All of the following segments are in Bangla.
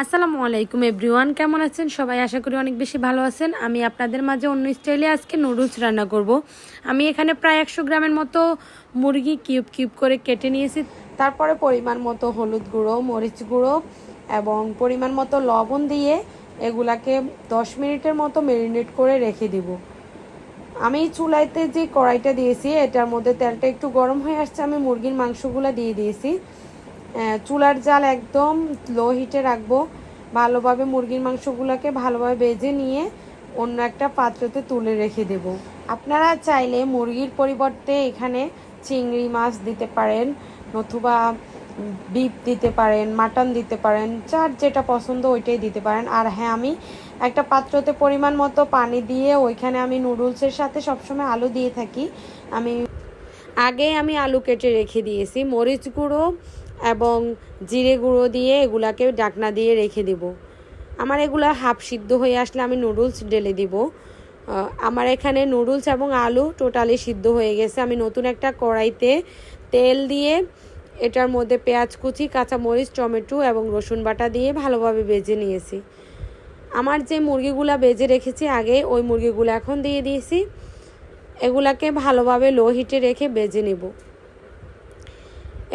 আসসালামু আলাইকুম এভরিওয়ান, কেমন আছেন? সবাই আশা করি অনেক বেশি ভালো আছেন। আমি আপনাদের মাঝে অন্য স্টাইলে আজকে নুডলস রান্না করব। আমি এখানে প্রায় একশো গ্রামের মতো মুরগি কিউব কিউব করে কেটে নিয়েছি। তারপরে পরিমাণ মতো হলুদ গুঁড়ো, মরিচ গুঁড়ো এবং পরিমাণ মতো লবণ দিয়ে এগুলাকে দশ মিনিটের মতো মেরিনেট করে রেখে দিব। আমি চুলাইতে যে কড়াইটা দিয়েছি, এটার মধ্যে তেলটা একটু গরম হয়ে আসছে, আমি মুরগির মাংসগুলো দিয়ে দিয়েছি। চুলার জাল একদম লো হিটে রাখব। ভালোভাবে মুরগির মাংসগুলোকে ভালোভাবে বেজে নিয়ে অন্য একটা পাত্রতে তুলে রেখে দেব। আপনারা চাইলে মুরগির পরিবর্তে এখানে চিংড়ি মাছ দিতে পারেন, নতুবা বিফ দিতে পারেন, মাটন দিতে পারেন, যার যেটা পছন্দ ওইটাই দিতে পারেন। আর হ্যাঁ আমি একটা পাত্রতে পরিমাণ মতো পানি দিয়ে ওইখানে আমি নুডলসের সাথে সবসময় আলু দিয়ে থাকি। আমি আগে আমি আলু কেটে রেখে দিয়েছি, মরিচ গুঁড়ো এবং জিরে গুঁড়ো দিয়ে এগুলাকে ডাকনা দিয়ে রেখে দেব। আমার এগুলো হাফ সিদ্ধ হয়ে আসলে আমি নুডলস ঢেলে দিব। আমার এখানে নুডলস এবং আলু টোটালি সিদ্ধ হয়ে গেছে। আমি নতুন একটা কড়াইতে তেল দিয়ে এটার মধ্যে পেঁয়াজ কুচি, কাঁচামরিচ, টমেটো এবং রসুন বাটা দিয়ে ভালোভাবে বেজে নিয়েছি। আমার যে মুরগিগুলা বেজে রেখেছি, আগে ওই মুরগিগুলো এখন দিয়ে দিয়েছি। এগুলাকে ভালোভাবে লো হিটে রেখে বেজে নেব।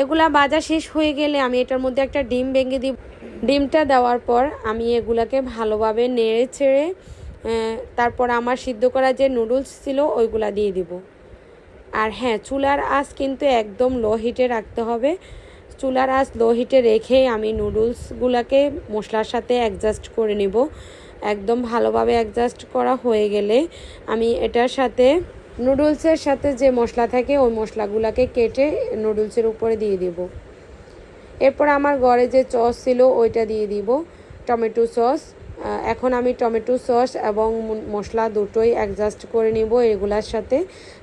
এগুলা বাজা শেষ হয়ে গেলে আমি এটার মধ্যে একটা ডিম ভেঙে দিব। ডিমটা দেওয়ার পর আমি এগুলাকে ভালোভাবে নেড়ে ছেড়ে তারপর আমার সিদ্ধ করা যে নুডলস ছিল ওইগুলা দিয়ে দিব। আর হ্যাঁ চুলার আঁচ কিন্তু একদম লো হিটে রাখতে হবে। চুলার আঁচ লো হিটে রেখে আমি নুডলসগুলোকে মশলার সাথে অ্যাডজাস্ট করে নিব। একদম ভালোভাবে অ্যাডজাস্ট করা হয়ে গেলে আমি এটার সাথে নুডলসের সাথে যে মশলা থাকে, ওই মশলাগুলোকে কেটে নুডলসের উপরে দিয়ে দিব। এরপর আমার ঘরে যে সস ছিল, ওইটা দিয়ে দিব। টমেটো সস এখন আমি টমেটো সস এবং মশলা দুটোই অ্যাডজাস্ট করে নিব এগুলার সাথে।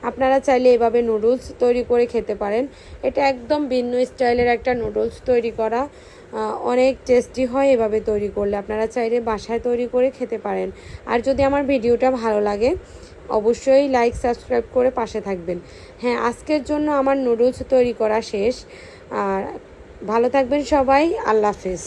আপনারা চাইলে এভাবে নুডলস তৈরি করে খেতে পারেন। এটা একদম ভিন্ন স্টাইলের একটা নুডলস তৈরি করা অনেক টেস্টি হয় এভাবে তৈরি করলে। আপনারা চাইলে বাসায় তৈরি করে খেতে পারেন। আর যদি আমার ভিডিওটা ভালো লাগে, অবশ্যই লাইক সাবস্ক্রাইব করে পাশে থাকবেন। হ্যাঁ আজকের জন্য আমার নুডলস তৈরি করা শেষ। আর ভালো থাকবেন সবাই, আল্লাহ হাফেজ।